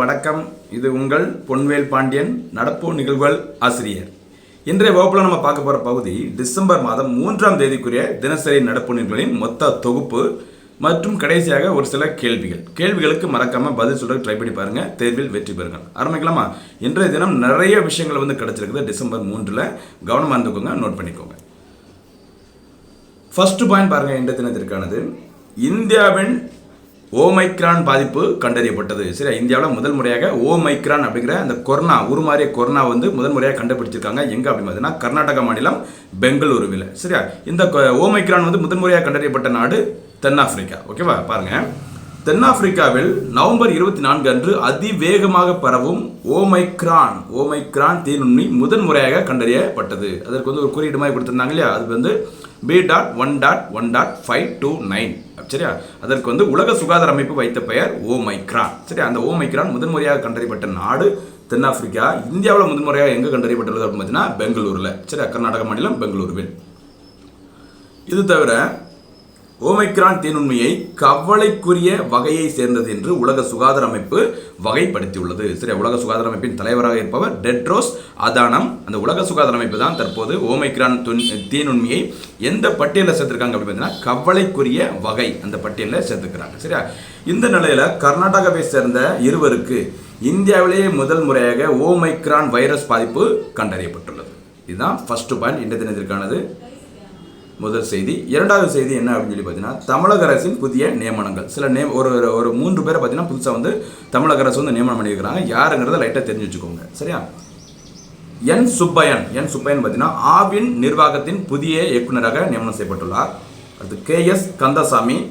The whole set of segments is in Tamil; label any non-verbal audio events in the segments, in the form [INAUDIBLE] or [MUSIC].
வணக்கம். இது உங்கள் பொன்வேல் பாண்டியன் நடப்பு நிகழ்வுகள் ஆசிரியர். இன்றைய வகுப்பில் நம்ம பார்க்க போகிற பகுதி டிசம்பர் மாதம் மூன்றாம் தேதிக்குரிய தினசரி நடப்பு நிகழ்வுகளின் மொத்த தொகுப்பு மற்றும் கடைசியாக ஒரு சில கேள்விகள். கேள்விகளுக்கு மறக்காமல் பதில் சொல்ற ட்ரை பண்ணி பாருங்க. தேர்வில் வெற்றி பெறுங்கள். ஆரம்பிக்கலாமா? இன்றைய தினம் நிறைய விஷயங்கள் வந்து கிடைச்சிருக்குது. டிசம்பர் மூன்றில் கவனமாக இருந்துக்கோங்க. நோட் பண்ணிக்கோங்க. ஃபர்ஸ்ட் பாயிண்ட் பாருங்கள் இந்த தினத்திற்கானது. இந்தியாவின் ஓமைக்ரான் பாதிப்பு கண்டறியப்பட்டது. சரியா? இந்தியாவில் முதல் முறையாக ஓமைக்ரான் அப்படிங்கிற அந்த கொரோனா உருமாறிய கொரோனா வந்து முதல் முறையாக கண்டுபிடிச்சிருக்காங்க. எங்க அப்படின்னு பார்த்தீங்கன்னா கர்நாடகா மாநிலம் பெங்களூருவில். சரியா? இந்த ஓமைக்ரான் வந்து முதல் முறையாக கண்டறியப்பட்ட நாடு தென்னாப்பிரிக்கா. ஓகேவா? பாருங்கள் தென்னாப்பிரிக்காவில் நவம்பர் இருபத்தி நான்கு அன்று அதிவேகமாக பரவும் ஓமைக்ரான் ஓமைக்ரான் தீநுண்மி முதன் முறையாக கண்டறியப்பட்டது. அதற்கு வந்து ஒரு குறியீடு மாதிரி கொடுத்துருந்தாங்க இல்லையா? அது வந்து P dot one dot one dot five two nine சரியா? அதற்கு வந்து உலக சுகாதார அமைப்பு வைத்த பெயர் ஓமைக்ரான். சரியா? அந்த ஓமைக்ரான் முதன் முறையாக கண்டறியப்பட்ட நாடு தென்னாப்பிரிக்கா. இந்தியாவில் முதன்முறையாக எங்கே கண்டறியப்பட்டுள்ளது அப்படின்னு பார்த்தீங்கன்னா பெங்களூரில். சரியா? கர்நாடக மாநிலம் பெங்களூருவில். இது தவிர ஓமைக்ரான் தீநுண்மையை கவலைக்குரிய வகையை சேர்ந்தது என்று உலக சுகாதார அமைப்பு வகைப்படுத்தியுள்ளது. சரி உலக சுகாதார அமைப்பின் தலைவராக இருப்பவர் டெட்ரோஸ் அதானம். அந்த உலக சுகாதார அமைப்பு தான் தற்போது ஓமைக்ரான் துன்- தீநுண்மையை எந்த பட்டியலில் சேர்த்துருக்காங்க அப்படின்னு பார்த்தீங்கன்னா கவலைக்குரிய வகை அந்த பட்டியலில் சேர்த்துக்கிறாங்க சரியா? இந்த நிலையில் கர்நாடகாவை சேர்ந்த இருவருக்கு இந்தியாவிலேயே முதல் முறையாக ஓமைக்ரான் வைரஸ் பாதிப்பு கண்டறியப்பட்டுள்ளது. இதுதான் ஃபஸ்ட்டு பாயிண்ட் இன்றைய தினத்திற்கானது முதல் செய்தி. இரண்டாவது செய்தி என்ன அப்படின்னு சொல்லி பார்த்தீங்கன்னா தமிழக அரசின் புதிய நியமனங்கள். சில நே ஒரு ஒரு- ஒரு மூன்று பேரை பார்த்தீங்கன்னா புதுசாக வந்து தமிழக அரசு வந்து நியமனம் பண்ணியிருக்கிறாங்க. யாருங்கிறத லைட்டாக தெரிஞ்சு வச்சுக்கோங்க. சரியா? என் சுப்பையன் என் சுப்பையன் பார்த்தீங்கன்னா ஆவின் நிர்வாகத்தின் புதிய இயக்குனராக நியமனம் செய்யப்பட்டுள்ளார். அடுத்து கே எஸ் கந்தசாமி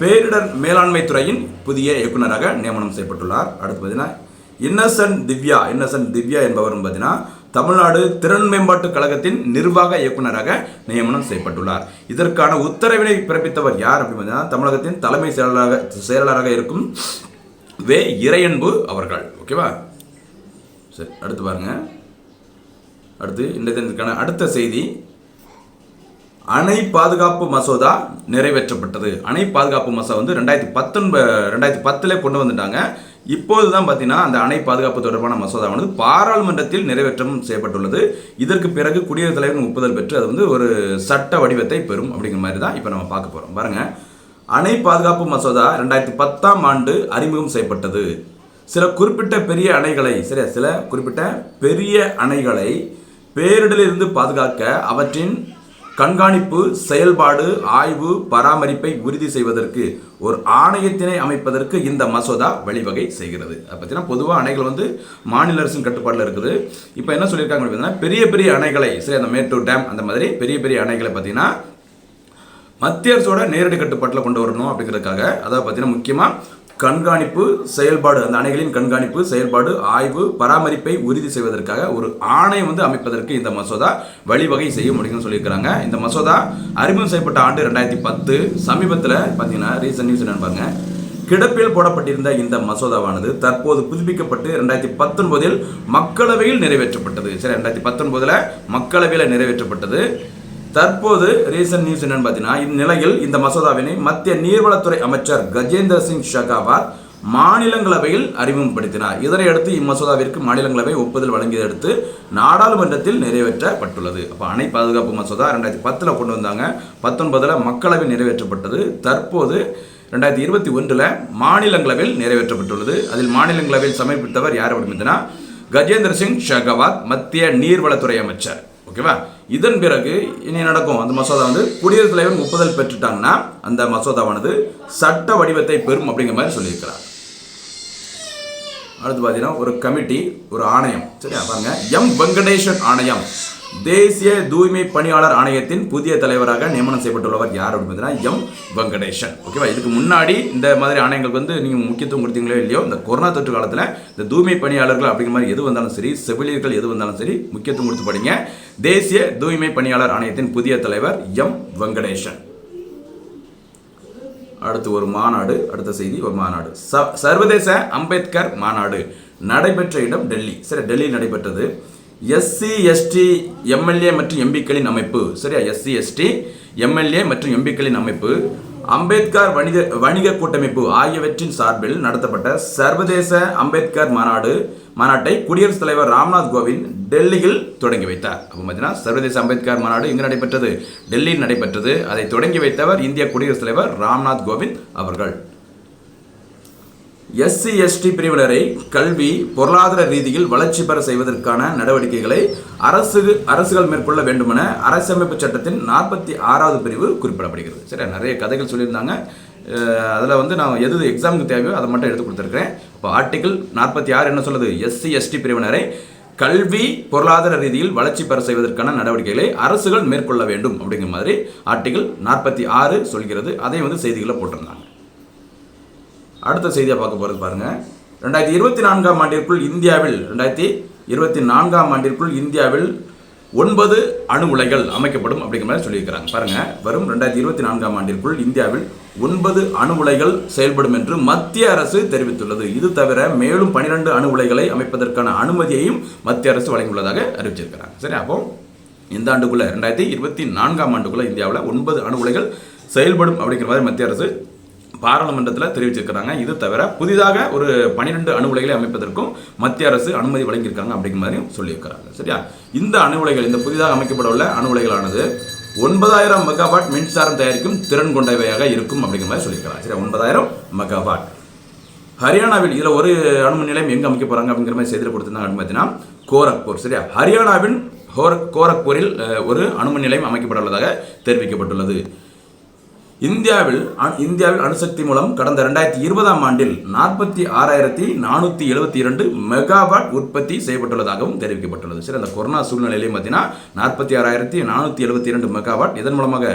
பேரிடர் மேலாண்மை துறையின் புதிய இயக்குனராக நியமனம் செய்யப்பட்டுள்ளார். அடுத்து பார்த்தீங்கன்னா இன்னசென்ட் திவ்யா இன்னசென்ட் திவ்யா என்பவரும் பார்த்தீங்கன்னா தமிழ்நாடு திறன் மேம்பாட்டு கழகத்தின் நிர்வாக இயக்குனராக நியமனம் செய்யப்பட்டுள்ளார். இதற்கான உத்தரவினை பிறப்பித்தவர் யார் அப்படின்னு பார்த்தீங்கன்னா தமிழகத்தின் தலைமை செயலராக செயலாளராக இருக்கும் வே. இறையன்பு அவர்கள். ஓகேவா? சரி அடுத்து பாருங்க. அடுத்து இந்த அடுத்த செய்தி. அணை பாதுகாப்பு மசோதா நிறைவேற்றப்பட்டது. அணை பாதுகாப்பு மசோதா வந்து ரெண்டாயிரத்தி பத்தொன்பது ரெண்டாயிரத்தி பத்தில் கொண்டு வந்துட்டாங்க. இப்போது தான் பார்த்தீங்கன்னா அந்த அணை பாதுகாப்பு தொடர்பான மசோதாவானது பாராளுமன்றத்தில் நிறைவேற்றம் செய்யப்பட்டுள்ளது. இதற்கு பிறகு குடியரசுத் தலைவரின் ஒப்புதல் பெற்று அது வந்து ஒரு சட்ட வடிவத்தை பெறும் அப்படிங்கிற மாதிரி தான் இப்போ நம்ம பார்க்க போகிறோம் பாருங்கள் அணை பாதுகாப்பு மசோதா ரெண்டாயிரத்தி பத்தாம் ஆண்டு அறிமுகம் செய்யப்பட்டது. சில குறிப்பிட்ட பெரிய அணைகளை சரியா? சில குறிப்பிட்ட பெரிய அணைகளை பேரிடலிருந்து பாதுகாக்க அவற்றின் கண்காணிப்பு செயல்பாடு ஆய்வு பராமரிப்பை உறுதி செய்வதற்கு ஒரு ஆணையத்தினை அமைப்பதற்கு இந்த மசோதா வழிவகை செய்கிறது. அதை பார்த்தீங்கன்னா பொதுவாக அணைகள் வந்து மாநில அரசின் கட்டுப்பாட்டில் இருக்குது. இப்போ என்ன சொல்லியிருக்காங்க அப்படின்னா பெரிய பெரிய அணைகளை சரி அந்த மேட்டூர் டேம் அந்த மாதிரி பெரிய பெரிய அணைகளை பார்த்தீங்கன்னா மத்திய அரசோட நேரடி கட்டுப்பாட்டில் கொண்டு வரணும் அப்படிங்கிறதுக்காக அதாவது பார்த்தீங்கன்னா முக்கியமாக கண்காணிப்பு செயல்பாடு அந்த அணைகளின் கண்காணிப்பு செயல்பாடு ஆய்வு பராமரிப்பை உறுதி செய்வதற்காக ஒரு ஆணையம் வந்து அமைப்பதற்கு இந்த மசோதா வழிவகை செய்யும் அப்படின்னு சொல்லியிருக்கிறாங்க. இந்த மசோதா அறிமுகம் செய்யப்பட்ட ஆண்டு ரெண்டாயிரத்தி பத்து. சமீபத்தில் பார்த்தீங்கன்னா ரீசன் நியூஸ் என்னன்னு பாருங்க. கிடப்பில் போடப்பட்டிருந்த இந்த மசோதாவானது தற்போது புதுப்பிக்கப்பட்டு ரெண்டாயிரத்தி பத்தொன்பதில் மக்களவையில் நிறைவேற்றப்பட்டது. சரி ரெண்டாயிரத்தி பத்தொன்பதில் மக்களவையில் நிறைவேற்றப்பட்டது. தற்போது ரீசன்ட் நியூஸ் என்னன்னு பார்த்தீங்கன்னா இந்நிலையில் இந்த மசோதாவினை மத்திய நீர்வளத்துறை அமைச்சர் கஜேந்திர சிங் ஷெகாவத் மாநிலங்களவையில் அறிமுகப்படுத்தினார். இதனையடுத்து இம்மசோதாவிற்கு மாநிலங்களவை ஒப்புதல் வழங்கியதடுத்து நாடாளுமன்றத்தில் நிறைவேற்றப்பட்டுள்ளது. அப்போ அணை பாதுகாப்பு மசோதா ரெண்டாயிரத்தி பத்தில் கொண்டு வந்தாங்க. பத்தொன்பதில் மக்களவை நிறைவேற்றப்பட்டது. தற்போது ரெண்டாயிரத்தி இருபத்தி ஒன்றில் மாநிலங்களவையில் நிறைவேற்றப்பட்டுள்ளது. அதில் மாநிலங்களவையில் சமர்ப்பித்தவர் யார் அப்படின்னா கஜேந்திர சிங் ஷெகாவத் மத்திய நீர்வளத்துறை அமைச்சர். ஓகேவா இதன் பிறகு இனி நடக்கும் அந்த மசோதா வந்து குடியரசுத் தலைவர் ஒப்புதல் பெற்றுட்டாங்கன்னா அந்த மசோதாவானது சட்ட வடிவத்தை பெறும் அப்படிங்கிற மாதிரி சொல்லியிருக்கிறார். அடுத்து பார்த்தீங்கன்னா ஒரு கமிட்டி ஒரு ஆணையம். சரியா? பாருங்க. எம். வெங்கடேஷன் ஆணையம். தேசிய தூய்மை பணியாளர் ஆணையத்தின் புதிய தலைவராக நியமனம் செய்யப்பட்டுள்ளவர் யார் அப்படின்னு பார்த்தீங்கன்னா எம். வெங்கடேஷன் ஓகேவா இதுக்கு முன்னாடி இந்த மாதிரி ஆணையங்களுக்கு வந்து நீங்கள் முக்கியத்துவம் கொடுத்தீங்களோ இல்லையோ இந்த கொரோனா தொற்று காலத்தில் இந்த தூய்மை பணியாளர்கள் அப்படிங்கிற மாதிரி எது வந்தாலும் சரி செவிலியர்கள் எது வந்தாலும் சரி முக்கியத்துவம் கொடுத்து படிங்க. தேசிய தூய்மை பணியாளர் ஆணையத்தின் புதிய தலைவர் எம் வெங்கடேசன். அடுத்து ஒரு மாநாடு அடுத்த செய்தி ஒரு மாநாடு. ச- சர்வதேச அம்பேத்கர் மாநாடு நடைபெற்ற இடம் டெல்லி. சரி டெல்லியில் நடைபெற்றது. எஸ்சி எஸ்டி எம்எல்ஏ மற்றும் எம்பிக்களின் அமைப்பு. சரியா எஸ்சி எஸ்டி எம்எல்ஏ மற்றும் எம்பிக்களின் அமைப்பு. அம்பேத்கர் வணிக வணிக கூட்டமைப்பு ஆகியவற்றின் சார்பில் நடத்தப்பட்ட சர்வதேச அம்பேத்கர் மாநாடு மாநாட்டை குடியரசுத் தலைவர் ராம்நாத் கோவிந்த் டெல்லியில் தொடங்கி வைத்தார். அப்போ பார்த்தீங்கன்னா சர்வதேச அம்பேத்கர் மாநாடு எங்கு நடைபெற்றது? டெல்லியில் நடைபெற்றது. அதை தொடங்கி வைத்தவர் இந்திய குடியரசுத் தலைவர் ராம்நாத் கோவிந்த் அவர்கள். எஸ்சி எஸ்டி பிரிவினரை கல்வி பொருளாதார ரீதியில் வளர்ச்சி பெற செய்வதற்கான நடவடிக்கைகளை அரசு அரசுகள் மேற்கொள்ள வேண்டுமென அரசமைப்பு சட்டத்தின் நாற்பத்தி ஆறாவது பிரிவு குறிப்பிடப்படுகிறது. சரி நிறைய கதைகள் சொல்லியிருந்தாங்க. அதில் வந்து நான் எது எக்ஸாமுக்கு தேவையோ அதை மட்டும் எடுத்து கொடுத்துருக்கேன் இப்போ ஆர்டிகிள் நாற்பத்தி ஆறு என்ன சொல்லுது? எஸ்சி எஸ்டி பிரிவினரை கல்வி பொருளாதார ரீதியில் வளர்ச்சி பெற செய்வதற்கான நடவடிக்கைகளை அரசுகள் மேற்கொள்ள வேண்டும் அப்படிங்கிற மாதிரி ஆர்டிகிள் நாற்பத்தி ஆறு சொல்கிறது. அதையும் வந்து செய்திகளை போட்டிருந்தாங்க. அடுத்த செய்தியை பார்க்க போகிறது பாருங்க. ரெண்டாயிரத்தி இருபத்தி நான்காம் ஆண்டிற்குள் இந்தியாவில் ரெண்டாயிரத்தி இருபத்தி நான்காம் ஆண்டிற்குள் இந்தியாவில் ஒன்பது அணு உலைகள் அமைக்கப்படும் அப்படிங்கிற மாதிரி சொல்லியிருக்கிறாங்க. பாருங்க வரும் ரெண்டாயிரத்தி இருபத்தி நான்காம் ஆண்டிற்குள் இந்தியாவில் ஒன்பது அணு உலைகள் செயல்படும் என்று மத்திய அரசு தெரிவித்துள்ளது. இது தவிர மேலும் பனிரெண்டு அணு உலைகளை அமைப்பதற்கான அனுமதியையும் மத்திய அரசு வழங்கியுள்ளதாக அறிவிச்சிருக்கிறாங்க. சரி அப்போ இந்த ஆண்டுக்குள்ள ரெண்டாயிரத்தி இருபத்தி நான்காம் ஆண்டுக்குள்ள இந்தியாவில் ஒன்பது அணு உலைகள் செயல்படும் அப்படிங்கிற மாதிரி மத்திய அரசு பாராளுமன்றத்தில் தெரிவிச்சிருக்கிறாங்க. இது தவிர புதிதாக ஒரு பன்னிரெண்டு அணு உலைகளை அமைப்பதற்கும் மத்திய அரசு அனுமதி வழங்கியிருக்காங்க அப்படிங்கிற மாதிரியும் சொல்லியிருக்கிறாங்க. சரியா? இந்த அணு உலைகள் இந்த புதிதாக அமைக்கப்படவுள்ள அணு உலைகளானது ஒன்பதாயிரம் மெகாவாட் மின்சாரம் தயாரிக்கும் திறன் கொண்டவையாக இருக்கும் அப்படிங்கிற மாதிரி சொல்லியிருக்கிறாங்க. சரி ஒன்பதாயிரம் மெகாவாட். ஹரியானாவில் இதில் ஒரு அணுமின் நிலையம் எங்கே அமைக்க போகிறாங்க அப்படிங்கிற மாதிரி செய்தியில் கொடுத்துருந்தாங்க அனுமதினா கோரக்பூர். சரியா? ஹரியானாவின் ஹோர் கோரக்பூரில் ஒரு அணுமின் நிலையம் அமைக்கப்பட உள்ளதாக தெரிவிக்கப்பட்டுள்ளது. இந்தியாவில் இந்தியாவில் அணுசக்தி மூலம் கடந்த ரெண்டாயிரத்தி இருபதாம் ஆண்டில் நாற்பத்தி ஆறாயிரத்தி நானூற்றி எழுபத்தி இரண்டு மெகாவாட் உற்பத்தி செய்யப்பட்டுள்ளதாகவும் தெரிவிக்கப்பட்டுள்ளது. சரி அந்த கொரோனா சூழ்நிலையிலையும் பார்த்தீங்கன்னா நாற்பத்தி ஆறாயிரத்தி நானூற்றி எழுபத்தி இரண்டு மெகாவாட் இதன் மூலமாக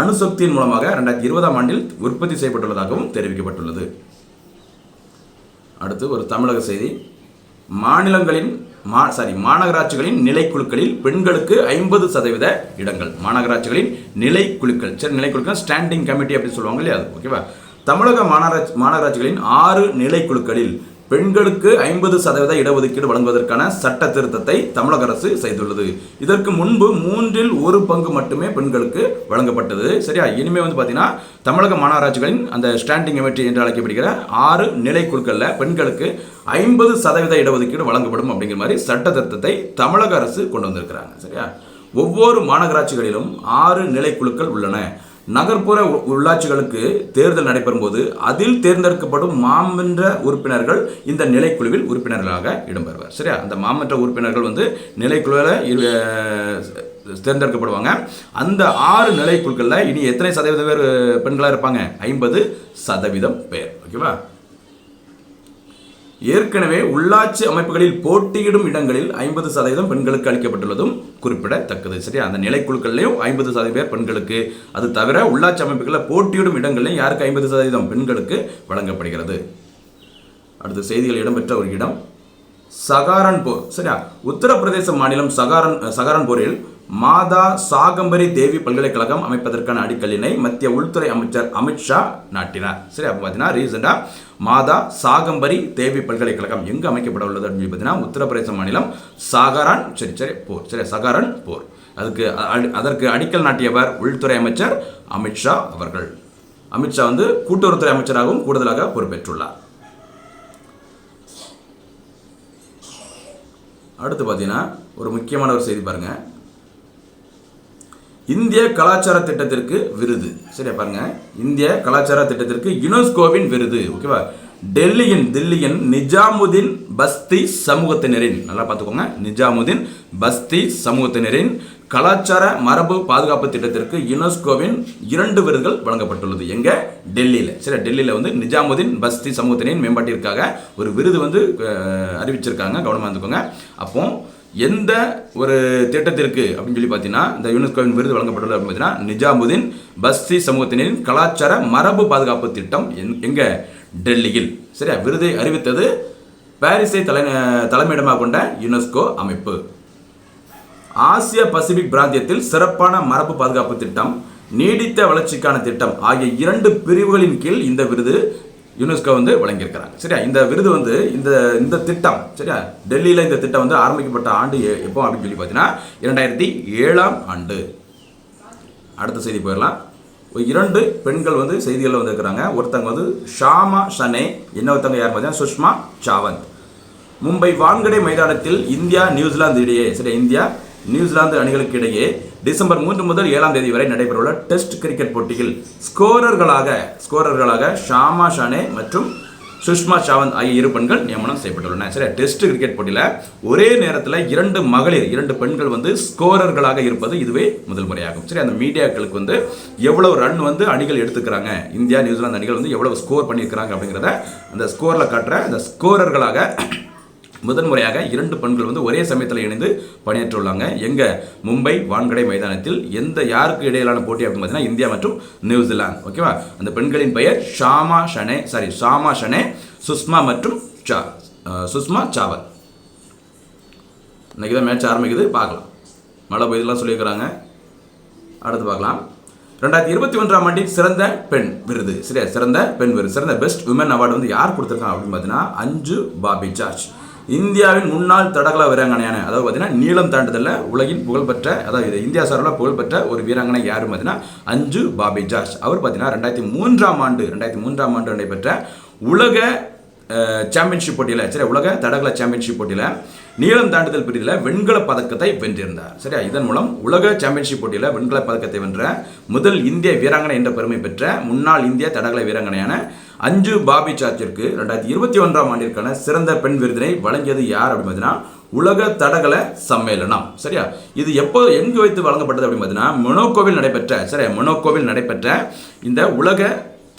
அணுசக்தியின் மூலமாக ரெண்டாயிரத்தி இருபதாம் ஆண்டில் உற்பத்தி செய்யப்பட்டுள்ளதாகவும் தெரிவிக்கப்பட்டுள்ளது. அடுத்து ஒரு தமிழக செய்தி. மாநிலங்களின் மா சாரி மாநகராட்சிகளின் நிலைக்குழுக்களில் பெண்களுக்கு ஐம்பது சதவீத இடங்கள். மாநகராட்சிகளின் நிலைக்குழுக்கள். சரி நிலைக்குழுக்கள் ஸ்டாண்டிங் கமிட்டி அப்படின்னு சொல்லுவாங்க இல்லையா அது? ஓகேவா தமிழக மாநகராட்சி மாநகராட்சிகளின் ஆறு நிலைக்குழுக்களில் பெண்களுக்கு ஐம்பது சதவீத இடஒதுக்கீடு வழங்குவதற்கான சட்ட திருத்தத்தை தமிழக அரசு செய்துள்ளது. இதற்கு முன்பு மூன்றில் ஒரு பங்கு மட்டுமே பெண்களுக்கு வழங்கப்பட்டது. சரியா? இனிமே வந்து பார்த்தீங்கன்னா தமிழக மாநகராட்சிகளின் அந்த ஸ்டாண்டிங் கமிட்டி என்று அழைக்கப்படுகிற ஆறு நிலைக்குழுக்களில் பெண்களுக்கு ஐம்பது சதவீத இடஒதுக்கீடு வழங்கப்படும் அப்படிங்கிற மாதிரி சட்ட திருத்தத்தை தமிழக அரசு கொண்டு வந்திருக்கிறாங்க. சரியா? ஒவ்வொரு மாநகராட்சிகளிலும் ஆறு நிலைக்குழுக்கள் உள்ளன. நகர்ப்புற உ- உள்ளாட்சிகளுக்கு தேர்தல் நடைபெறும் போது அதில் தேர்ந்தெடுக்கப்படும் மாமன்ற உறுப்பினர்கள் இந்த நிலைக்குழுவில் உறுப்பினர்களாக இடம்பெறுவர். சரியா? அந்த மாமன்ற உறுப்பினர்கள் வந்து நிலைக்குழுவில் தேர்ந்தெடுக்கப்படுவாங்க. அந்த ஆறு நிலைக்குழுக்களில் இனி எத்தனை சதவீத பேர் பெண்களாக இருப்பாங்க? ஐம்பது சதவீதம் பேர். ஓகேவா? ஏற்கனவே உள்ளாட்சி அமைப்புகளில் போட்டியிடும் இடங்களில் ஐம்பது சதவீதம் பெண்களுக்கு அளிக்கப்பட்டுள்ளதும் குறிப்பிடத்தக்கது. சரியா? அந்த நிலைக்குழுக்கள்லையும் ஐம்பது சதவீத பேர் பெண்களுக்கு. அது தவிர உள்ளாட்சி அமைப்புகளில் போட்டியிடும் இடங்களில் யாருக்கு ஐம்பது சதவீதம் பெண்களுக்கு வழங்கப்படுகிறது? அடுத்த செய்திகள் இடம்பெற்ற ஒரு இடம். சகாரன்பூர். சரியா? உத்தரப்பிரதேச மாநிலம் சகாரன் சகாரன்பூரில் மாதா சாகம்பரி தேவி பல்கலைக்கழகம் அமைப்பதற்கான அடிக்கல்லினை மத்திய உள்துறை அமைச்சர் அமித்ஷா நாட்டினார். சரி அப்போ பார்த்தீங்கன்னா ரீசெண்டாக மாதா சாகம்பரி தேவி பல்கலைக்கழகம் எங்கே அமைக்கப்பட உள்ளது அப்படின்னு பார்த்தீங்கன்னா உத்தரப்பிரதேச மாநிலம் சாகரான் சரி சரி போர் சரி சகாரன் போர். அதுக்கு அதற்கு அடிக்கல் நாட்டியவர் உள்துறை அமைச்சர் அமித்ஷா அவர்கள். அமித்ஷா வந்து கூட்டுறவுத்துறை அமைச்சராகவும் கூடுதலாக பொறுப்பேற்றுள்ளார். அடுத்து பார்த்தீங்கன்னா ஒரு முக்கியமான ஒரு செய்தி பாருங்கள் இந்திய கலாச்சார திட்டத்திற்கு விருது. சரியா பாருங்க. இந்திய கலாச்சார திட்டத்திற்கு யுனெஸ்கோவின் விருது. ஓகேவா டெல்லியின் தில்லியின் நிஜாமுதீன் பஸ்தி சமூகத்தினரின் நல்லா பார்த்துக்கோங்க. நிஜாமுதீன் பஸ்தி சமூகத்தினரின் கலாச்சார மரபு பாதுகாப்பு திட்டத்திற்கு யுனெஸ்கோவின் இரண்டு விருதுகள் வழங்கப்பட்டுள்ளது. எங்க? டெல்லியில். சரி டெல்லியில் வந்து நிஜாமுதீன் பஸ்தி சமூகத்தினரின் மேம்பாட்டிற்காக ஒரு விருது வந்து அறிவிச்சிருக்காங்க. கவனமாக இருந்துக்கோங்க. அப்போ எந்த ஒரு திட்டத்திற்கு அப்படின்னு சொல்லி பார்த்தீங்கன்னா இந்த யுனெஸ்கோவின் விருது வழங்கப்பட்டுள்ளது அப்படின்னு பார்த்தீங்கன்னா நிஜாமுதீன் பஸ்தி சமூகத்தினரின் கலாச்சார மரபு பாதுகாப்பு திட்டம் எங்- எங்க? டெல்லியில். சரியா? விருதை அறிவித்தது பாரிஸை தலை தலைமையிடமாக கொண்ட யுனெஸ்கோ அமைப்பு. ஆசிய பசிபிக் பிராந்தியத்தில் சிறப்பான மரபு பாதுகாப்பு திட்டம் நீடித்த வளர்ச்சிக்கான திட்டம் ஆகிய இரண்டு பிரிவுகளின் கீழ் இந்த விருது யுனெஸ்கோ வந்து வழங்கியிருக்கிறாங்க. சரியா? இந்த விருது வந்து இந்த இந்த திட்டம் சரியா? டெல்லியில் இந்த திட்டம் வந்து ஆரம்பிக்கப்பட்ட ஆண்டு எப்போ அப்படின்னு சொல்லி பார்த்தீங்கன்னா இரண்டாயிரத்தி ஏழாம் ஆண்டு. அடுத்த செய்தி போயிடலாம். இரண்டு பெண்கள் வந்து செய்திகளில் வந்திருக்கிறாங்க. ஒருத்தங்க வந்து ஷாமா ஷனே இன்னொருத்தங்க யார் பார்த்தீங்கன்னா சுஷ்மா சாவந்த். மும்பை வான்கடை மைதானத்தில் இந்தியா நியூசிலாந்து இடையே சரி இந்தியா நியூசிலாந்து அணிகளுக்கு இடையே டிசம்பர் மூன்று முதல் ஏழாம் தேதி வரை நடைபெறவுள்ள டெஸ்ட் கிரிக்கெட் போட்டியில் ஸ்கோரர்களாக ஸ்கோரர்களாக ஷாமா ஷானே மற்றும் சுஷ்மா சாவந்த் ஆகிய இரு பெண்கள் நியமனம் செய்யப்பட்டுள்ளன. சரி டெஸ்ட் கிரிக்கெட் போட்டியில் ஒரே நேரத்தில் இரண்டு மகளிர் இரண்டு பெண்கள் வந்து ஸ்கோரர்களாக இருப்பது இதுவே முதல் முறையாகும். சரி அந்த மீடியாக்களுக்கு வந்து எவ்வளவு ரன் வந்து அணிகள் எடுத்துக்கிறாங்க இந்தியா நியூசிலாந்து அணிகள் வந்து எவ்வளவு ஸ்கோர் பண்ணியிருக்கிறாங்க அப்படிங்கிறத அந்த ஸ்கோரில் காட்டுற அந்த ஸ்கோரர்களாக முதன்முறையாக இரண்டு பெண்கள் வந்து ஒரே சமயத்தில் இணைந்து பணியாற்றியுள்ளாங்க. எங்கே மும்பை வான்கடை மைதானத்தில் எந்த யாருக்கு இடையிலான போட்டி அப்படின்னு பார்த்தீங்கன்னா இந்தியா மற்றும் நியூசிலாந்து. ஓகேவா? அந்த பெண்களின் பெயர் ஷாமா ஷனே சாரி ஷாமா ஷனே சுஷ்மா மற்றும் சா சுஷ்மா சாவல் இன்னைக்கு தான் மேட்ச் ஆரம்பிக்குது. பார்க்கலாம். மழை பெய்தெல்லாம் சொல்லியிருக்கிறாங்க. அடுத்து பார்க்கலாம். ரெண்டாயிரத்தி இருபத்தி ஒன்றாம் ஆண்டின் சிறந்த பெண் விருது. சரியா? சிறந்த பெண் விருது. சிறந்த பெஸ்ட் உமன் அவார்டு வந்து யார் கொடுத்துருக்காங்க அப்படின்னு பார்த்தீங்கன்னா அஞ்சு பாபி ஜார்ஜ். இந்தியாவின் முன்னாள் தடகள வீராங்கனையான அதாவது பார்த்தீங்கன்னா நீளம் தாண்டுதலில் உலகின் புகழ்பெற்ற அதாவது இது இந்தியா சார்பில் புகழ்பெற்ற ஒரு வீராங்கனை யார் பார்த்தீங்கன்னா அஞ்சு பாபி ஜார்ஜ். அவர் பார்த்தீங்கன்னா ரெண்டாயிரத்தி மூன்றாம் ஆண்டு ரெண்டாயிரத்தி மூன்றாம் ஆண்டு நடைபெற்ற உலக சாம்பியன்ஷிப் போட்டியில் சரி உலக தடகள சாம்பியன்ஷிப் போட்டியில் நீளம் தாண்டுதல் பிரிவில் வெண்கல பதக்கத்தை வென்றிருந்தார். சரியா? இதன் மூலம் உலக சாம்பியன்ஷிப் போட்டியில் வெண்கல பதக்கத்தை வென்ற முதல் இந்திய வீராங்கனை என்ற பெருமை பெற்ற முன்னாள் இந்திய தடகள வீராங்கனையான அஞ்சு பாபி சாச்சிற்கு ரெண்டாயிரத்தி இருபத்தி ஒன்றாம் ஆண்டிற்கான சிறந்த பெண் விருதினை வழங்கியது யார் அப்படின்னு பார்த்தீங்கன்னா உலக தடகள சம்மேளனம். சரியா? இது எப்போ எங்கு வைத்து வழங்கப்பட்டது அப்படின்னு பார்த்தீங்கன்னா மொனோக்கோவில் நடைபெற்ற சரியா? மொனோக்கோவில் நடைபெற்ற இந்த உலக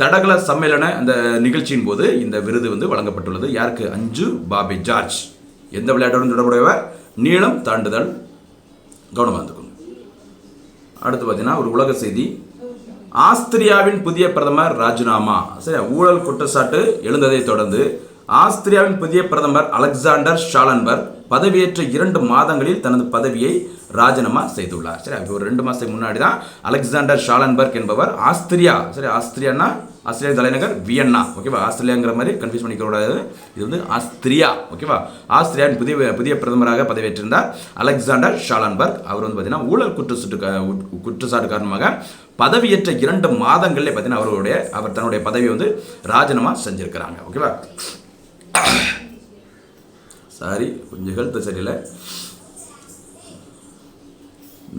தடகள சம்மேளன அந்த நிகழ்ச்சியின் போது இந்த விருது வந்து வழங்கப்பட்டுள்ளது. யாருக்கு? அஞ்சு பாபி ஜார்ஜ். எந்த விளையாட்டுடன் தொடர்புடையவர்? நீளம் தாண்டுதல். கவனமாக இருந்துக்கணும் அடுத்து பார்த்தீங்கன்னா ஒரு உலக செய்தி. ஆஸ்திரியாவின் புதிய பிரதமர் ராஜினாமா. சரி ஊழல் குற்றச்சாட்டு எழுந்ததை தொடர்ந்து ஆஸ்திரியாவின் புதிய பிரதமர் அலெக்சாண்டர் ஷாலன்பர்க் பதவியேற்ற இரண்டு மாதங்களில் தனது பதவியை ராஜினாமா செய்துள்ளார். சரி ஒரு ரெண்டு மாதத்துக்கு முன்னாடி தான் அலெக்சாண்டர் ஷாலன்பர்க் என்பவர் ஆஸ்திரியா. சரி ஆஸ்திரியானா ஆஸ்திரேலிய தலைநகர் வியன்னா ஓகேவா ஆஸ்திரேலியாங்கிற மாதிரி கன்ஃபியூஸ் பண்ணிக்கூடாது இது வந்து ஆஸ்திரியா ஓகேவா ஆஸ்திரியாவின் புதிய புதிய பிரதமராக பதவியேற்றிருந்தார் அலெக்சாண்டர் ஷாலன்பர்க். அவர் வந்து பார்த்தீங்கன்னா ஊழல் குற்றச்சுட்டு குற்றச்சாட்டு காரணமாக பதவியேற்ற இரண்டு மாதங்களிலே பார்த்தீங்கன்னா அவருடைய அவர் தன்னுடைய பதவியை வந்து ராஜினாமா செஞ்சிருக்கிறாங்க ஓகேவா சாரி [COUGHS] கொஞ்சம் ஹெல்த் சரியில்லை.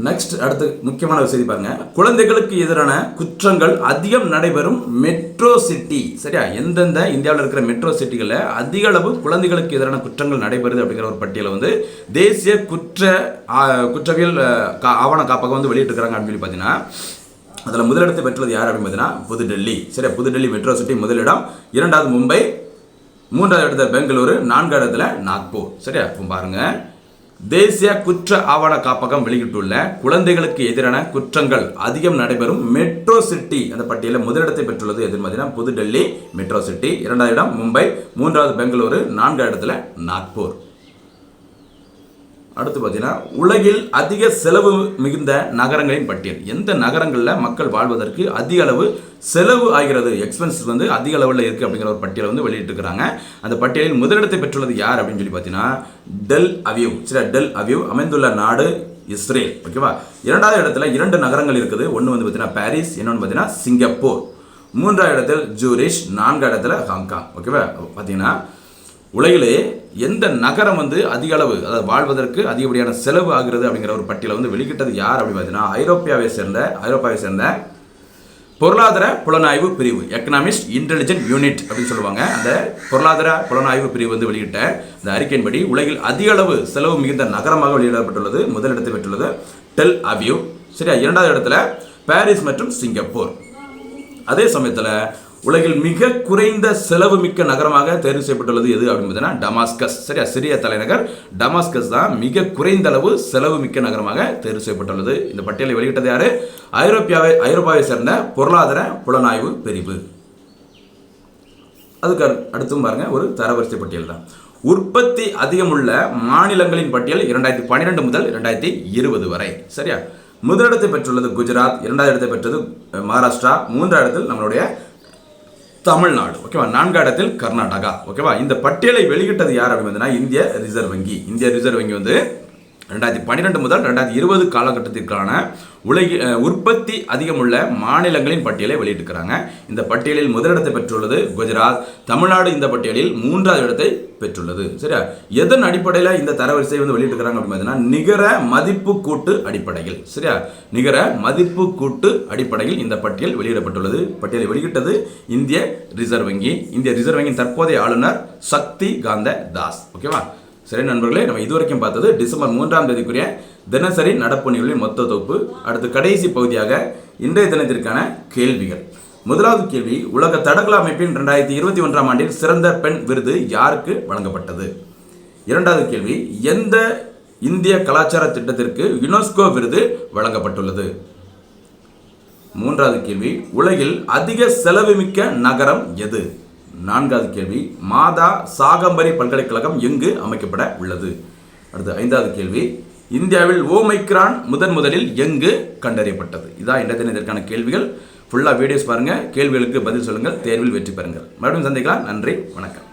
நெக்ஸ்ட் அடுத்து முக்கியமான ஒரு செய்தி பாருங்க. குழந்தைகளுக்கு எதிரான குற்றங்கள் அதிகம் நடைபெறும் மெட்ரோ சிட்டி சரியா? எந்தெந்த இந்தியாவில் இருக்கிற மெட்ரோ சிட்டிகளில் அதிக அளவு குழந்தைகளுக்கு எதிரான குற்றங்கள் நடைபெறுது அப்படிங்கிற ஒரு பட்டியலை வந்து தேசிய குற்ற குற்றவியல் கா- ஆவண காப்பகம் வந்து வெளியிட்டிருக்கிறாங்க அப்படின்னு சொல்லி பார்த்தீங்கன்னா அதில் முதலிடத்தை பெற்றுள்ளது யார் அப்படின்னு பார்த்தீங்கன்னா புதுடெல்லி. சரியா? புதுடெல்லி மெட்ரோ சிட்டி முதலிடம். இரண்டாவது மும்பை. மூன்றாவது இடத்துல பெங்களூரு. நான்காவது இடத்துல நாக்பூர். சரியா? இப்போ பாருங்கள் தேசிய குற்ற ஆவண காப்பகம் வெளியிட்டுள்ள குழந்தைகளுக்கு எதிரான குற்றங்கள் அதிகம் நடைபெறும் மெட்ரோ சிட்டி அந்த பட்டியலில் முதலிடத்தை பெற்றுள்ளது எதிர் பார்த்தீங்கன்னா புதுடெல்லி மெட்ரோ சிட்டி இரண்டாவது இடம் மும்பை மூன்றாவது பெங்களூரு நான்காவது இடத்துல நாக்பூர். அடுத்து பார்த்தீங்கன்னா உலகில் அதிக செலவு மிகுந்த நகரங்களின் பட்டியல். எந்த நகரங்களில் மக்கள் வாழ்வதற்கு அதிக அளவு செலவு ஆகிறது? எக்ஸ்பென்ஸ் வந்து அதிக அளவில் இருக்குது அப்படிங்கிற ஒரு பட்டியலை வந்து வெளியிட்டிருக்கிறாங்க. அந்த பட்டியலில் முதலிடத்தை பெற்றுள்ளது யார் அப்படின்னு சொல்லி பார்த்தீங்கன்னா டெல் அவியூ சரி டெல் அவியூ அமைந்துள்ள நாடு இஸ்ரேல். ஓகேவா? இரண்டாவது இடத்துல இரண்டு நகரங்கள் இருக்குது. ஒன்று வந்து பார்த்தீங்கன்னா பாரிஸ் இன்னொன்று பார்த்தீங்கன்னா சிங்கப்பூர். மூன்றாவது இடத்தில் ஜூரிஷ் நான்காவது இடத்துல ஹாங்காங். ஓகேவா? பார்த்தீங்கன்னா உலகிலே எந்த நகரம் வந்து அதிக அளவு அதாவது வாழ்வதற்கு அதிகப்படியான செலவு ஆகிறது அப்படிங்கிற ஒரு பட்டியலை வந்து வெளியிட்டது யார் அப்படின்னு பார்த்தீங்கன்னா ஐரோப்பியாவை சேர்ந்த ஐரோப்பாவை சேர்ந்த பொருளாதார புலனாய்வு பிரிவு எக்கனாமிஸ்ட் இன்டெலிஜென்ட் யூனிட் அப்படின்னு சொல்லுவாங்க. அந்த பொருளாதார புலனாய்வு பிரிவு வந்து வெளியிட்ட இந்த அறிக்கையின்படி உலகில் அதிக அளவு செலவு மிகுந்த நகரமாக வெளியிடப்பட்டுள்ளது முதலிடத்தை பெற்றுள்ளது டெல் அவியூ சரியா? இரண்டாவது இடத்துல பாரிஸ் மற்றும் சிங்கப்பூர். அதே சமயத்தில் உலகில் மிக குறைந்த செலவு மிக்க நகரமாக தேர்வு செய்யப்பட்டுள்ளது எது அப்படின்னு பார்த்தீங்கன்னா டமாஸ்கஸ். சரியா? சிறிய தலைநகர் டமாஸ்கஸ் தான் மிக குறைந்த அளவு செலவு மிக்க நகரமாக தேர்வு செய்யப்பட்டுள்ளது. இந்த பட்டியலை வெளியிட்டது யாரு? ஐரோப்பியாவை ஐரோப்பாவை சேர்ந்த பொருளாதார புலனாய்வு பிரிவு. அதுக்கு அடுத்தும் பாருங்க ஒரு தரவரிசை பட்டியல் தான். உற்பத்தி அதிகமுள்ள மாநிலங்களின் பட்டியல் இரண்டாயிரத்தி பன்னிரெண்டு முதல் இரண்டாயிரத்தி இருபது வரை. சரியா? முதலிடத்தை பெற்றுள்ளது குஜராத் இரண்டாவது இடத்தை பெற்றது மகாராஷ்டிரா மூன்றாவது இடத்தில் நம்மளுடைய தமிழ்நாடு ஓகேவா நான்காம் இடத்தில் கர்நாடகா ஓகேவா இந்த பட்டியலை வெளியிட்டது யார் அப்படின்னு இந்திய ரிசர்வ் வங்கி. இந்திய ரிசர்வ் வங்கி வந்து ரெண்டாயிரத்தி பன்னிரெண்டு முதல் ரெண்டாயிரத்தி இருபது காலகட்டத்திற்கான உலகில் உற்பத்தி அதிகமுள்ள மாநிலங்களின் பட்டியலை வெளியிட்டிருக்கிறாங்க. இந்த பட்டியலில் முதலிடத்தை பெற்றுள்ளது குஜராத். தமிழ்நாடு இந்த பட்டியலில் மூன்றாவது இடத்தை பெற்றுள்ளது. சரியா? எதன் அடிப்படையில் இந்த தரவரிசை வந்து வெளியிட்டிருக்கிறாங்க அப்படின்னு பார்த்தீங்கன்னா நிகர மதிப்பு கூட்டு அடிப்படையில். சரியா? நிகர மதிப்பு கூட்டு அடிப்படையில் இந்த பட்டியல் வெளியிடப்பட்டுள்ளது. பட்டியலை வெளியிட்டது இந்திய ரிசர்வ் வங்கி. இந்திய ரிசர்வ் வங்கியின் தற்போதைய ஆளுநர் சக்தி காந்த தாஸ். ஓகேவா? சரி நண்பர்களே நம்ம இதுவரைக்கும் பார்த்தது டிசம்பர் மூன்றாம் தேதிக்குரிய தினசரி நடப்பு மொத்த தொகுப்பு. அடுத்து கடைசி பகுதியாக இன்றைய தினத்திற்கான கேள்விகள். முதலாவது கேள்வி உலக தடகள அமைப்பின் இரண்டாயிரத்தி இருபத்தி ஒன்றாம் ஆண்டில் சிறந்த பெண் விருது யாருக்கு வழங்கப்பட்டது? இரண்டாவது கேள்வி எந்த இந்திய கலாச்சார திட்டத்திற்கு யுனெஸ்கோ விருது வழங்கப்பட்டுள்ளது? மூன்றாவது கேள்வி உலகில் அதிக செலவுமிக்க நகரம் எது? நான்காவது கேள்வி மாதா சாகம்பரி பல்கலைக்கழகம் எங்கு அமைக்கப்பட உள்ளது? அடுத்து ஐந்தாவது கேள்வி இந்தியாவில் ஓமைக்ரான் முதன் முதலில் எங்கு கண்டறியப்பட்டது? இதான் இந்த தினத்திற்கான கேள்விகள். ஃபுல்லாக வீடியோஸ் பாருங்கள் கேள்விகளுக்கு பதில் சொல்லுங்கள். தேர்வில் வெற்றி பெறுங்கள். மறுபடியும் சந்திக்கலாம். நன்றி. வணக்கம்.